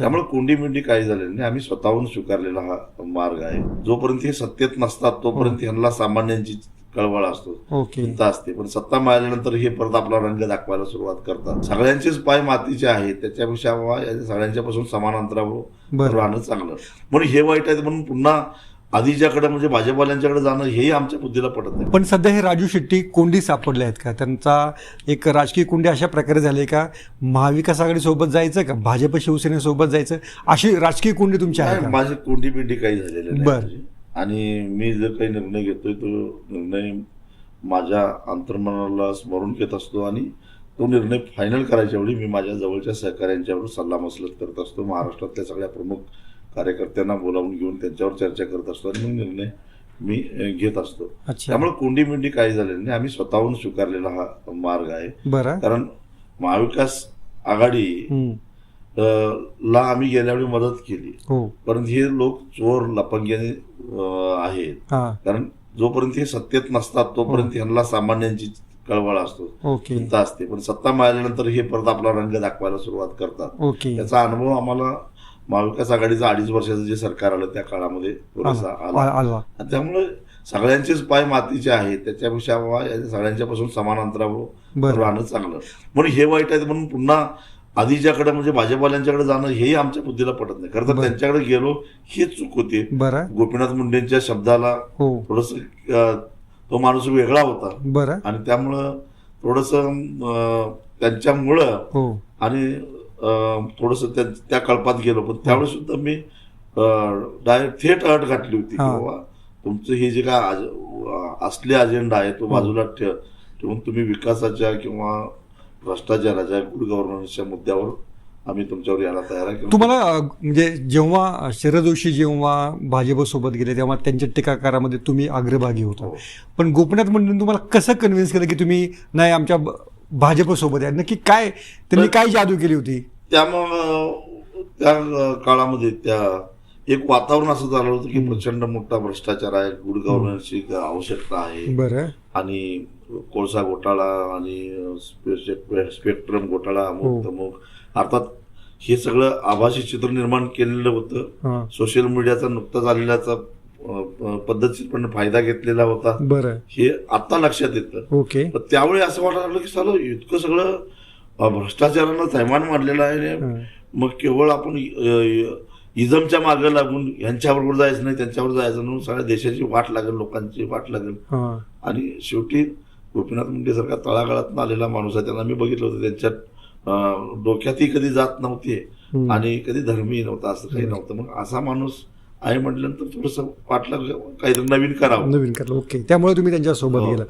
त्यामुळे कोंडी मिंडी काही झालेली नाही. आम्ही स्वतःहून स्वीकारलेला हा मार्ग आहे. जोपर्यंत हे सत्तेत नसतात तोपर्यंत ह्यांना सामान्यांची कळवळ असतो. चिंता असते. पण सत्ता मिळाल्यानंतर हे परत आपला रंग दाखवायला सुरुवात करतात. सगळ्यांचेच पाय मातीचे आहेत. त्याच्यापेक्षा सगळ्यांच्यापासून समान अंतरावर राहणं चांगलं. म्हणून हे वाईट आहे म्हणून पुन्हा आधीच्याकडे म्हणजे भाजपवाल्यांच्याकडे जाणं हेही आमच्या बुद्धीला पडत नाही. पण सध्या हे राजू शेट्टी कोंडी सापडले आहेत का? त्यांचा एक राजकीय कोंडी अशा प्रकारे झाली का? महाविकास आघाडी सोबत जायचं का? भाजप शिवसेनेसोबत जायचं? अशी राजकीय कोंडी तुमची आहे माझी कोंडी बिंडी काही झालेली नाही बरं. माझी. आणि मी जर काही निर्णय घेतोय तो निर्णय माझ्या अंतर्मनाला स्मरून घेत असतो आणि तो निर्णय फायनल करायच्या वेळी मी माझ्या जवळच्या सहकाऱ्यांच्यावर सल्ला मसलत करत असतो. महाराष्ट्रातल्या सगळ्या प्रमुख कार्यकर्त्यांना बोलावून घेऊन त्यांच्यावर चर्चा करत असतो आणि मग निर्णय मी घेत असतो. अच्छा. त्यामुळे कोंडी मिंडी काही झालेली नाही. आम्ही स्वतःहून स्वीकारलेला हा मार्ग आहे. कारण महाविकास आघाडी ला आम्ही गेल्या वेळी मदत केली. हो. परंतु हे लोक चोर लपंग्याने आहेत. हा. कारण जोपर्यंत हे सत्तेत नसतात तोपर्यंत ह्यांना सामान्यांची कळवळ असतो. चिंता असते. पण सत्ता मिळाल्यानंतर हे परत आपला रंग दाखवायला सुरुवात करतात. ओके. याचा अनुभव आम्हाला महाविकास आघाडीचं अडीच वर्षाचं जे सरकार आलं त्या काळामध्ये पुरेसा आला त्यामुळे सगळ्यांचेच पाय मातीचे आहेत. त्याच्यापेक्षा बाबा या सगळ्यांच्यापासून समान अंतरावर राहणं चांगलं. म्हणून हे वाईट आहे म्हणून पुन्हा आधीच्याकडे म्हणजे भाजपवाल्यांच्याकडे जाणं हेही आमच्या बुद्धीला पडत नाही. खरं तर. त्यांच्याकडे गेलो हेच चूक होती. गोपीनाथ मुंडेंच्या शब्दाला हो. थोडस तो माणूस वेगळा होता. बरं. आणि त्यामुळं थोडस त्यांच्यामुळं हो. आणि थोडस त्या कळपात गेलो. पण त्यावेळेस सुद्धा मी डायरेक्ट थेट अट घातली होती हा. बाबा तुमचं हे जे काय असले अजेंडा आहे तो बाजूला ठेव. ठेवून तुम्ही विकासाच्या किंवा भ्रष्टाचाराच्या गुड गव्हर्नन्सच्या मुद्द्यावर आम्ही तुमच्यावर यायला तयार आहे. तुम्हाला म्हणजे जेव्हा शरद जोशी जेव्हा भाजपसोबत गेले तेव्हा त्यांच्या टीकाकारामध्ये तुम्ही अग्रभागी होता. हो. पण गोपीनाथ मुंडेंनी तुम्हाला कसं कन्व्हिन्स केलं की तुम्ही नाही आमच्या भाजपसोबत आहे? नक्की काय त्यांनी काय जादू केली होती? त्यामुळं त्या काळामध्ये त्या एक वातावरण असं झालं होतं की. प्रचंड मोठा भ्रष्टाचार आहे गुड गव्हर्नन्सची आवश्यकता आहे. बरं. आणि कोळसा घोटाळा आणि स्पे- स्पेक्ट्रम घोटाळा हो. अमुक तमुक. अर्थात हे सगळं आभासी चित्र निर्माण केलेलं होतं. हां. सोशल मीडियाचा नुकताच आलेल्याचा पद्धतशीरपणे फायदा घेतलेला होता. बरं. हे आता लक्षात येतं. त्यावेळी असं वाटायला लागलं की चालू इतकं सगळं भ्रष्टाचारानं थैमान मारलेलं आहे. मग केवळ आपण इजमच्या मागे लागून यांच्याबरोबर जायचं नाही त्यांच्यावर जायचं म्हणून सगळ्या देशाची वाट लागेल लोकांची वाट लागेल. आणि शेवटी गोपीनाथ मुंडे सारखा तळागाळात आलेला माणूस आहे. त्यांना मी बघितलं होतं. त्यांच्यात अं, डोक्यातही कधी जात नव्हती. आणि कधी धर्मीही नव्हता असं काही नव्हतं. मग असा माणूस आहे म्हटल्यानंतर थोडस वाटलं काहीतरी नवीन करावं. नवीन करलं ओके. त्यामुळे तुम्ही त्यांच्यासोबत हो. गेला.